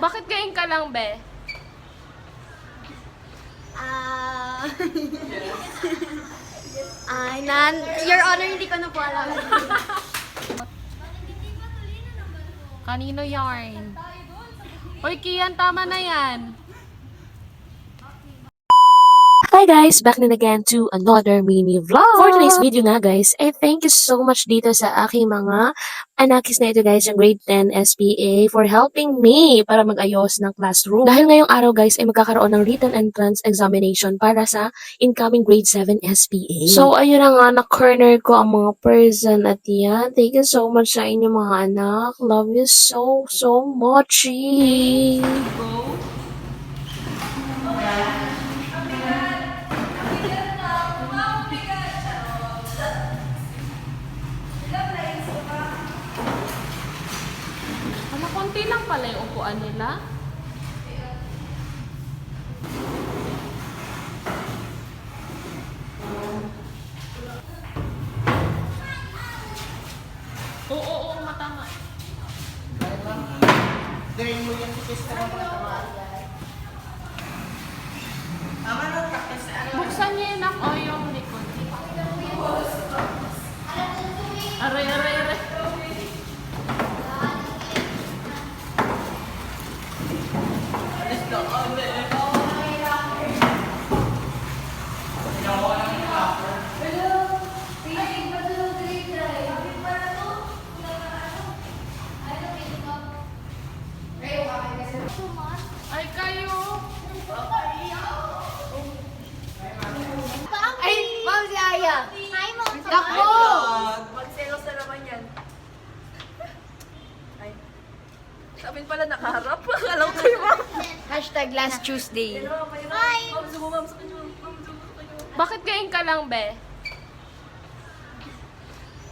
Bakit gayon ka lang, be? Ah. Ay, nan, Your Honor, hindi ko na po alam. Kanino yarn? Hoy, Kian, tama na yan. Hi guys! Back na again to another mini vlog! For today's video nga guys, I thank you so much dito sa aking mga anakis na ito guys, yung grade 10 SPA for helping me para mag-ayos ng classroom. Dahil ngayong araw guys ay magkakaroon ng written entrance examination para sa incoming grade 7 SPA. So ayun na nga, na-corner ko ang mga person at yan. Thank you so much sa inyo mga anak. Love you so, so much! Ano, konti lang pala yung upuan nila. Oo, oo, oo, matama. Buksan niyo yun ako yung likod. Aray, aray, Ay, kayo. Ay, ma'am si Aya. Hi, ma'am. Takbo! Magselos na naman yan. Ay. Sabi pala nakaharap. Alam ko yung ma'am. Hashtag last Tuesday. Hi! Ma'am, sumo ma'am sa kanya. Ma'am, sumo sa kanya. Bakit gayon ka lang, be?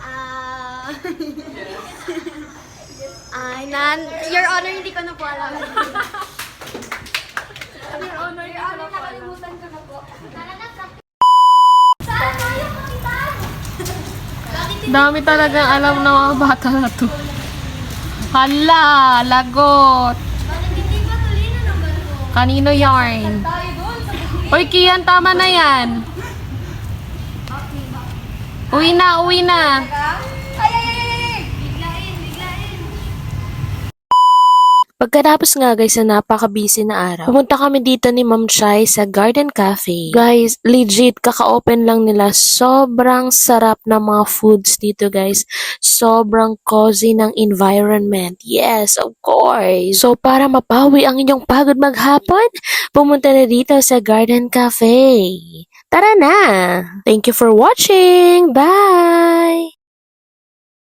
Ah. Ay, nan, Your Honor, hindi ko na po alam. Your Honor, pa alam. Nakalimutan ko na po. Dami talagang alam ng mga bata na to. Hala, lagot. Kanino yarn? Uy, Kian, tama na yan. Uwi na, uwi na. Pagkatapos nga guys sa napaka-busy na araw, pumunta kami dito ni Ma'am Chai sa Garden Cafe. Guys, legit, kaka-open lang nila. Sobrang sarap ng mga foods dito guys. Sobrang cozy ng environment. Yes, of course. So para mapawi ang inyong pagod maghapon, pumunta na dito sa Garden Cafe. Tara na! Thank you for watching! Bye!